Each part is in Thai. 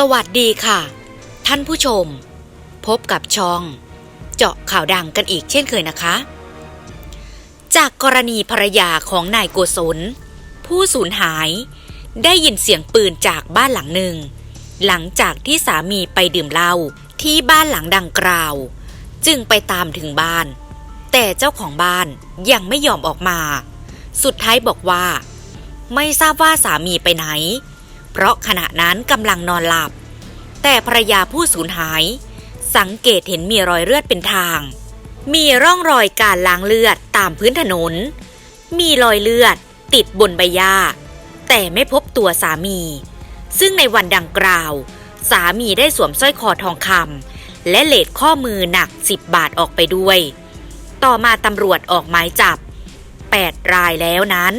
สวัสดีค่ะ ท่านผู้ชม พบกับช่อง เจาะข่าวดังกันอีกเช่นเคยนะคะ จากกรณีภรรยาของนายโกศล ผู้สูญหายได้ยินเสียงปืนจากบ้านหลังหนึ่ง หลังจากที่สามีไปดื่มเหล้าที่บ้านหลังดังกล่าว จึงไปตามถึงบ้าน แต่เจ้าของบ้านยังไม่ยอมออกมา สุดท้ายบอกว่า ไม่ทราบว่าสามีไปไหน เพราะขณะนั้นกำลังนอนหลับ แต่ภรยาผู้สูญหาย สังเกตเห็นมีรอยเลือดเป็นทาง มีร่องรอยการล้างเลือดตามพื้นถนน มีรอยเลือดติดบนใบหญ้า แต่ไม่พบตัวสามี ซึ่งในวันดังกล่าว สามีได้สวมสร้อยคอทองคำและเลดข้อมือหนัก10บาทออกไปด้วย ต่อมาตำรวจออกหมายจับ 8 รายแล้วนั้น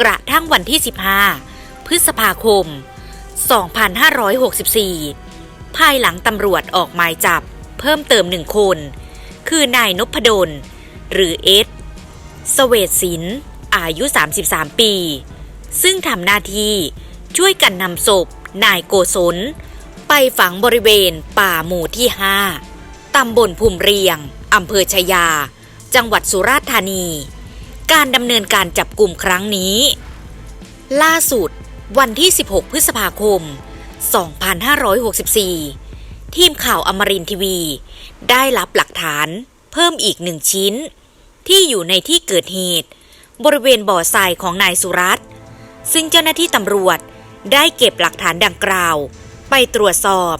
กระทั่งวันที่ 15 พฤษภาคม 2564 ภายหลังตำรวจออกหมายจับเพิ่มเติมหนึ่งคน คือนายนพดล หรือเอสสเวตศิลป์อายุ 33 ปี ซึ่งทำหน้าที่ช่วยกันนำศพนายโกศล ไปฝังบริเวณป่าหมู่ที่ 5 ตำบลภูมิเรียง อำเภอชายา จังหวัดสุราษฎร์ธานี การดำเนินการจับกลุ่มครั้งนี้ ล่าสุด วันที่ 16 พฤษภาคม 2564 ทีมข่าวอมรินทีวี ได้รับหลักฐานเพิ่มอีกหนึ่งชิ้น ที่อยู่ในที่เกิดเหตุ บริเวณบ่อทรายของนายสุรัตน์ซึ่งเจ้าหน้าที่ตำรวจได้เก็บหลักฐานดังกล่าว ไปตรวจสอบ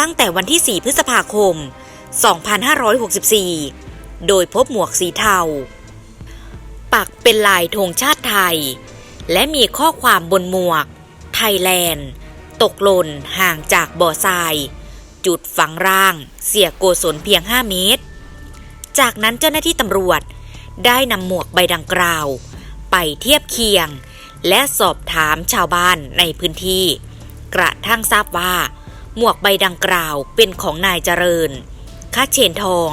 ตั้งแต่วันที่ 4 พฤษภาคม 2564 โดยพบหมวกสีเทา ปักเป็นลายธงชาติไทย และมีข้อความบนหมวก ไทยแลนด์ ตกหล่นห่างจากบ่อทราย จุดฝังร่าง เสียโกศลเพียง 5 เมตร จากนั้นเจ้าหน้าที่ตำรวจได้นำหมวกใบดังกล่าว ไปเทียบเคียง และสอบถามชาวบ้านในพื้นที่ กระทั่งทราบว่า หมวกใบดังกล่าวเป็นของนายเจริญคาเชนทอง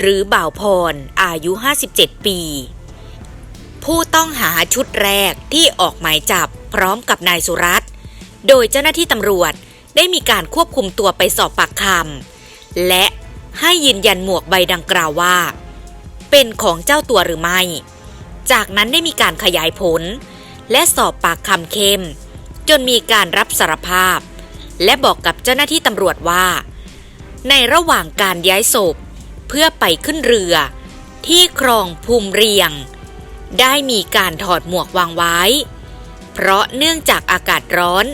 หรือบ่าวพรอายุ 57 ปี ผู้ต้องหาชุดแรกที่ออกหมายจับพร้อมกับนายสุรัตน์โดยเจ้าหน้าที่ตำรวจได้มีการควบคุมตัวไปสอบปากคำและให้ยืนยันหมวกใบดังกล่าวว่า เป็นของเจ้าตัวหรือไม่ จากนั้นได้มีการขยายผล และสอบปากคำเข้ม จนมีการรับสารภาพ และบอกกับเจ้าหน้าที่ตำรวจว่า ในระหว่างการย้ายศพ เพื่อไปขึ้นเรือ ที่คลองภูมิเรียง ได้มีการถอดหมวกวางไว้ เพราะเนื่องจากอากาศร้อน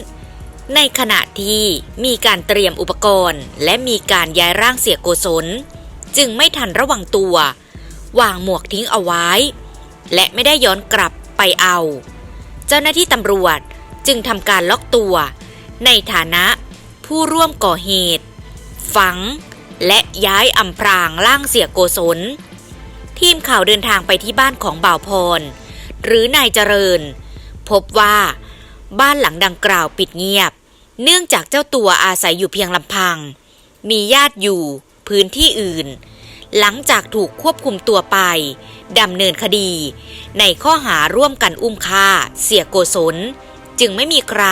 ในขณะที่มีการเตรียมอุปกรณ์ และมีการย้ายร่างเสียโกศล จึงไม่ทันระวังตัว วางหมวกทิ้งเอาไว้ และไม่ได้ย้อนกลับไปเอา เจ้าหน้าที่ตำรวจจึงทำการล็อกตัว ในฐานะผู้ร่วมก่อเหตุ ฝัง และย้ายอำพรางร่างเสียโกศล ทีมข่าวเดินทางไปที่บ้านของบ่าวพร หรือนายเจริญ พบว่าบ้านหลังดังกล่าวปิดเงียบ เนื่องจากเจ้าตัวอาศัยอยู่เพียงลำพัง มีญาติอยู่พื้นที่อื่น หลังจากถูกควบคุมตัวไปดำเนินคดี ในข้อหาร่วมกันอุ้มฆ่า เสียโกศล จึงไม่มีใคร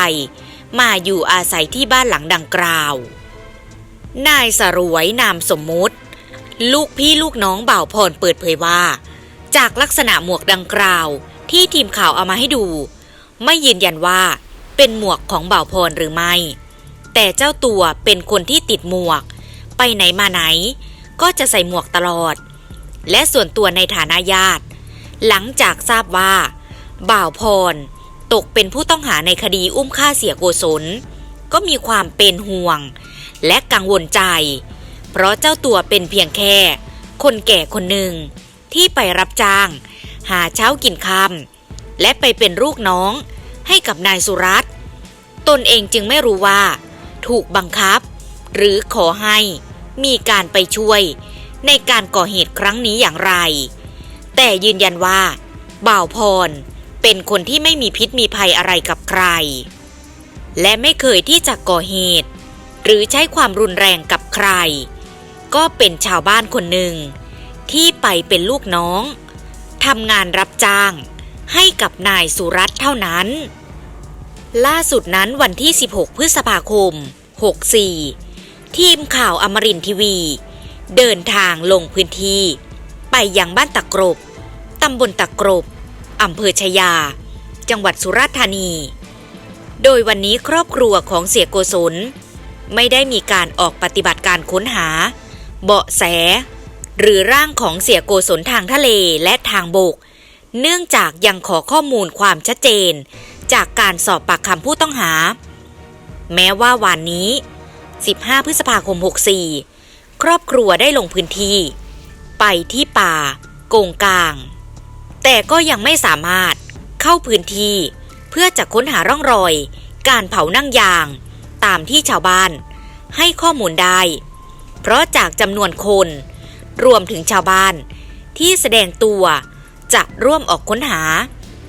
มาอยู่อาศัยที่บ้านหลังดังกล่าว นายสรวยนามสมมุติ ลูกพี่ลูกน้องบ่าวพรเปิดเผยว่า จากลักษณะหมวกดังกล่าว ที่ทีมข่าวเอามาให้ดู ไม่ยืนยันว่าเป็นหมวกของบ่าวพรหรือไม่ แต่เจ้าตัวเป็นคนที่ติดหมวก ไปไหนมาไหน ก็จะใส่หมวกตลอด และส่วนตัวในฐานะญาติ หลังจากทราบว่า บ่าวพรตกเป็นผู้ต้องหาในคดีอุ้มฆ่าเสียโกศล ก็มีความเป็นห่วง และกังวลใจ เพราะเจ้าตัวเป็นเพียงแค่ คนแก่คนหนึ่ง ที่ไปรับจ้าง หาเช้ากินค่ำและไปเป็นลูกน้องให้กับนายสุรัตน์ตนเองจึงไม่รู้ว่า ถูกบังคับ หรือขอให้มีการไปช่วย ในการก่อเหตุครั้งนี้อย่างไร แต่ยืนยันว่า บ่าวพร เป็นคนที่ไม่มีพิษมีภัยอะไรกับใคร และไม่เคยที่จะก่อเหตุ หรือใช้ความรุนแรงกับใคร ก็เป็นชาวบ้านคนหนึ่ง ที่ไปเป็นลูกน้องทำงานรับจ้าง ให้กับนายสุรัตน์เท่านั้น ล่าสุดนั้นวันที่ 16 พฤษภาคม 64 ทีมข่าวอมรินทร์ทีวี เดินทางลงพื้นที่ ไปยังบ้านตะกรบตำบลตะกรบอำเภอชยา จังหวัดสุราษฎร์ธานี โดยวันนี้ครอบครัวของเสียโกศลไม่ได้มีการออกปฏิบัติการค้นหา เบาะแส หรือร่างของเสียโกศลทางทะเลและทางบก เนื่องจากยังขอข้อมูลความชัดเจน จากการสอบปากคำผู้ต้องหา แม้ว่าวันนี้ 15 พฤษภาคม 64 ครอบครัวได้ลงพื้นที่ ไปที่ป่า โกงกลาง แต่ก็ยังไม่สามารถเข้าพื้นที่เพื่อจะค้นหาร่องรอย การเผานั่งยาง ตามที่ชาวบ้าน ให้ข้อมูลได้ เพราะจากจำนวนคน รวมถึงชาวบ้านที่แสดงตัวจะร่วมออกค้นหา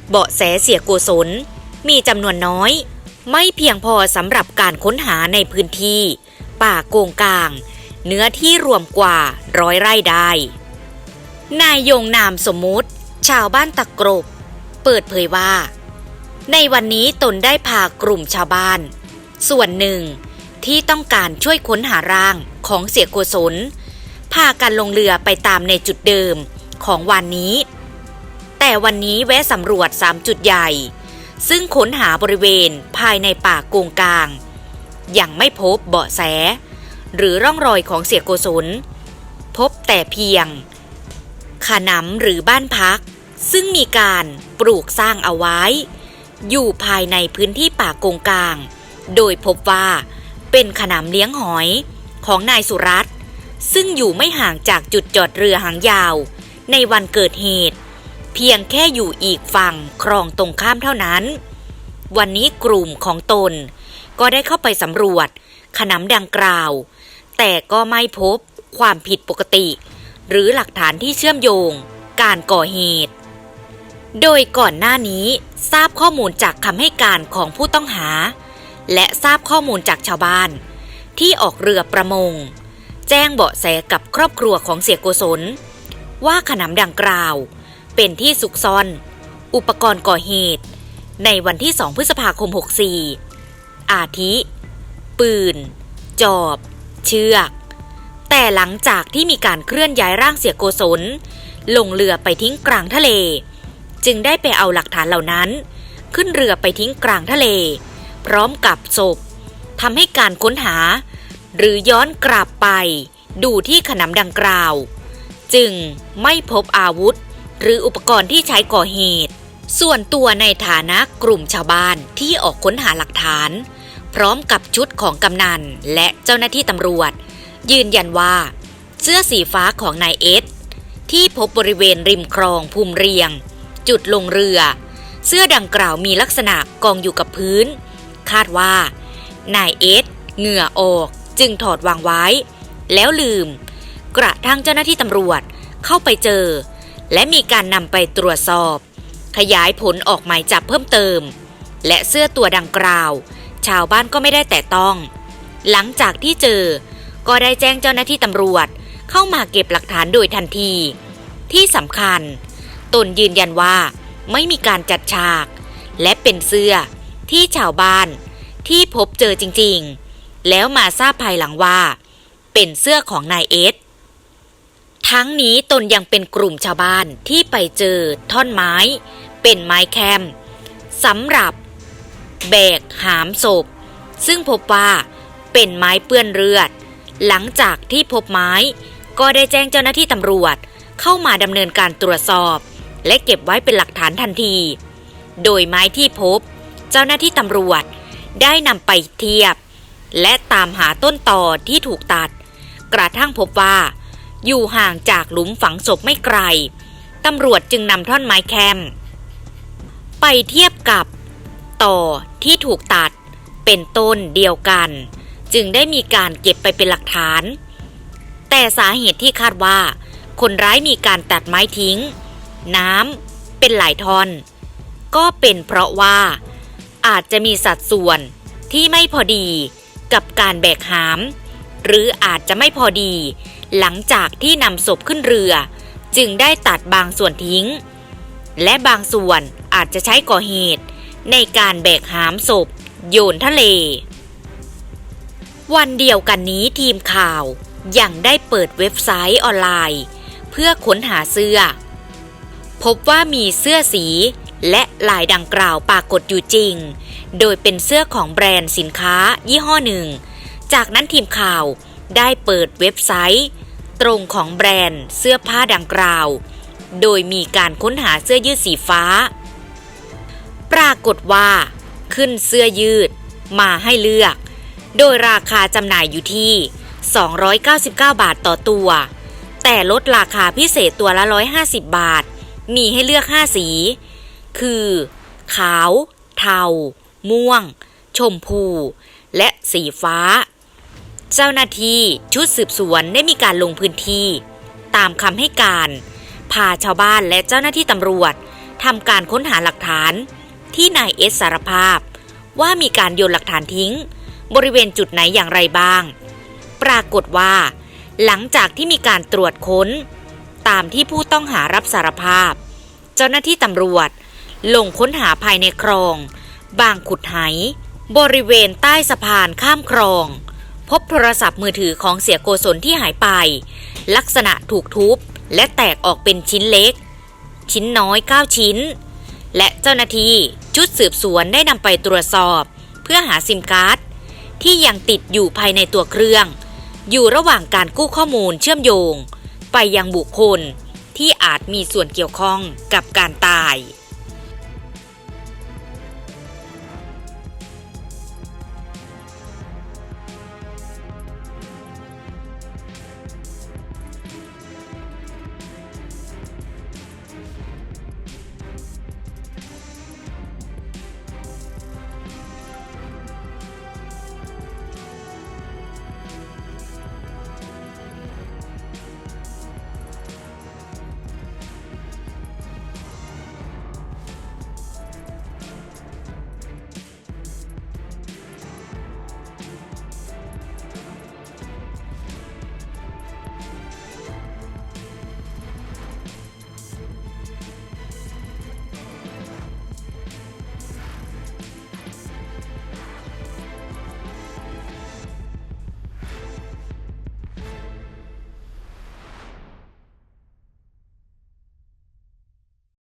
เบาะแสเสียโกศล มีจำนวนน้อย ไม่เพียงพอสำหรับการค้นหาในพื้นที่ ป่าโกงกลาง เนื้อที่รวมกว่าร้อยไร่ได้ นายยงนามสมมุติ ชาวบ้านตะกรบ เปิดเผยว่า ในวันนี้ตนได้พากลุ่มชาวบ้าน ส่วนหนึ่ง ที่ต้องการช่วยค้นหาร่างของเสียโกศลพากันลงเรือไปตามในจุดเดิมของวันนี้ แต่วันนี้แวะสำรวจ 3 จุดใหญ่ ซึ่งค้นหาบริเวณภายในป่าโกงกลาง ยังไม่พบเบาะแส หรือร่องรอยของเสียโกศล พบแต่เพียงขนำหรือบ้านพัก ซึ่งมีการปลูกสร้างเอาไว้ อยู่ภายในพื้นที่ป่าโกงกลาง โดยพบว่า เป็นขนำเลี้ยงหอยของนายสุรัตน์ซึ่งอยู่ไม่ห่างจากจุดจอดเรือหางยาว ในวันเกิดเหตุ เพียงแค่อยู่อีกฝั่งคลองตรงข้ามเท่านั้น วันนี้กลุ่มของตน ก็ได้เข้าไปสำรวจขนำดังกล่าว แต่ก็ไม่พบความผิดปกติ หรือหลักฐานที่เชื่อมโยง การก่อเหตุ โดยก่อนหน้านี้ทราบข้อมูลจากคำให้การของผู้ต้องหา และทราบข้อมูลจากชาวบ้าน ที่ออกเรือประมง แจ้งเบาะแสกับครอบครัวของเสียโกศล ว่าขนำดังกล่าว เป็นที่ซุกซ่อน อุปกรณ์ก่อเหตุ ในวันที่ 2 พฤษภาคม 64 อาทิ ปืน จอบ เชือก แต่หลังจากที่มีการเคลื่อนย้ายร่างเสียโกศล ลงเรือไปทิ้งกลางทะเล จึงได้ไปเอาหลักฐานเหล่านั้น ขึ้นเรือไปทิ้งกลางทะเล พร้อมกับศพทำให้การค้นหา หรือย้อนกลับไป ดูที่ขนำดังกล่าว จึงไม่พบอาวุธ หรืออุปกรณ์ที่ใช้ก่อเหตุ ส่วนตัวในฐานะกลุ่มชาวบ้านที่ออกค้นหาหลักฐาน พร้อมกับชุดของกำนันและเจ้าหน้าที่ตำรวจ ยืนยันว่า เสื้อสีฟ้าของนายเอสที่พบบริเวณริมคลองภูมิเรียง จุดลงเรือ เสื้อดังกล่าวมีลักษณะกองอยู่กับพื้น คาดว่า นายเอสเหงื่อออกจึงถอดวางไว้ แล้วลืม กระทั่งเจ้าหน้าที่ตำรวจเข้าไปเจอ และมีการนำไปตรวจสอบ ขยายผลออกหมายจับเพิ่มเติม และเสื้อตัวดังกล่าว ชาวบ้านก็ไม่ได้แต่ต้อง หลังจากที่เจอ ก็ได้แจ้งเจ้าหน้าที่ตำรวจเข้ามาเก็บหลักฐานโดยทันที ที่สำคัญ ตนยืนยันว่าไม่มีการจัดฉาก และเป็นเสื้อที่ชาวบ้าน ที่พบเจอจริงๆ แล้วมาทราบภายหลังว่า เป็นเสื้อของนายเอสทั้งนี้ตนยังเป็นกลุ่มชาวบ้านที่ไปเจอท่อนไม้ เป็นไม้แคมสำหรับ แบกหามศพ ซึ่งพบว่าเป็นไม้เปื้อนเลือด หลังจากที่พบไม้ ก็ได้แจ้งเจ้าหน้าที่ตำรวจเข้ามาดำเนินการตรวจสอบ และเก็บไว้เป็นหลักฐานทันที โดยไม้ที่พบ เจ้าหน้าที่ตำรวจ ได้นำไปเทียบ และตามหาต้นต่อที่ถูกตัด กระทั่งพบว่า อยู่ห่างจากหลุมฝังศพไม่ไกลตำรวจจึงนำท่อนไม้แคม ไปเทียบกับต่อที่ถูกตัดเป็นต้นเดียวกัน จึงได้มีการเก็บไปเป็นหลักฐาน แต่สาเหตุที่คาดว่า คนร้ายมีการตัดไม้ทิ้ง น้ำเป็นหลายท่อน ก็เป็นเพราะว่า อาจจะมีสัดส่วนที่ไม่พอดีกับการแบกหาม หรืออาจจะไม่พอดี หลังจากที่นำศพขึ้นเรือ จึงได้ตัดบางส่วนทิ้ง และบางส่วนอาจจะใช้ก่อเหตุ ในการแบกหามศพ โยนทะเล วันเดียวกันนี้ทีมข่าวยังได้เปิดเว็บไซต์ออนไลน์ เพื่อค้นหาเสื้อ พบว่ามีเสื้อสี และลายดังกล่าวปรากฏอยู่จริง โดยเป็นเสื้อของแบรนด์สินค้ายี่ห้อหนึ่ง จากนั้นทีมข่าวได้เปิดเว็บไซต์ ตรงของแบรนด์เสื้อผ้าดังกล่าว โดยมีการค้นหาเสื้อยืดสีฟ้า ปรากฏว่า ขึ้นเสื้อยืดมาให้เลือก โดยราคาจำหน่ายอยู่ที่ 299 บาทต่อตัว แต่ลดราคาพิเศษตัวละ 150 บาท มีให้เลือก 5 สี คือ ขาว เทา ม่วง ชมพู และสีฟ้า เจ้าหน้าที่ชุดสืบสวนได้มีการลงพื้นที่ ตามคำให้การ พาชาวบ้านและเจ้าหน้าที่ตำรวจทำการค้นหาหลักฐาน ที่นายเอสสารภาพ ว่ามีการโยนหลักฐานทิ้ง บริเวณจุดไหนอย่างไรบ้าง ปรากฏว่า หลังจากที่มีการตรวจค้น ตามที่ผู้ต้องหารับสารภาพ เจ้าหน้าที่ตำรวจ ลงค้นหาภายในคลอง บางขุดไห บริเวณใต้สะพานข้ามคลอง พบโทรศัพท์มือถือของเสียโกศลที่หายไป ลักษณะถูกทุบและแตกออกเป็นชิ้นเล็ก ชิ้นน้อย 9 ชิ้น และเจ้าหน้าที่ชุดสืบสวนได้นำไปตรวจสอบ เพื่อหาซิมการ์ดที่ยังติดอยู่ภายในตัวเครื่อง อยู่ระหว่างการกู้ข้อมูลเชื่อมโยง ไปยังบุคคลที่อาจมีส่วนเกี่ยวข้องกับการตาย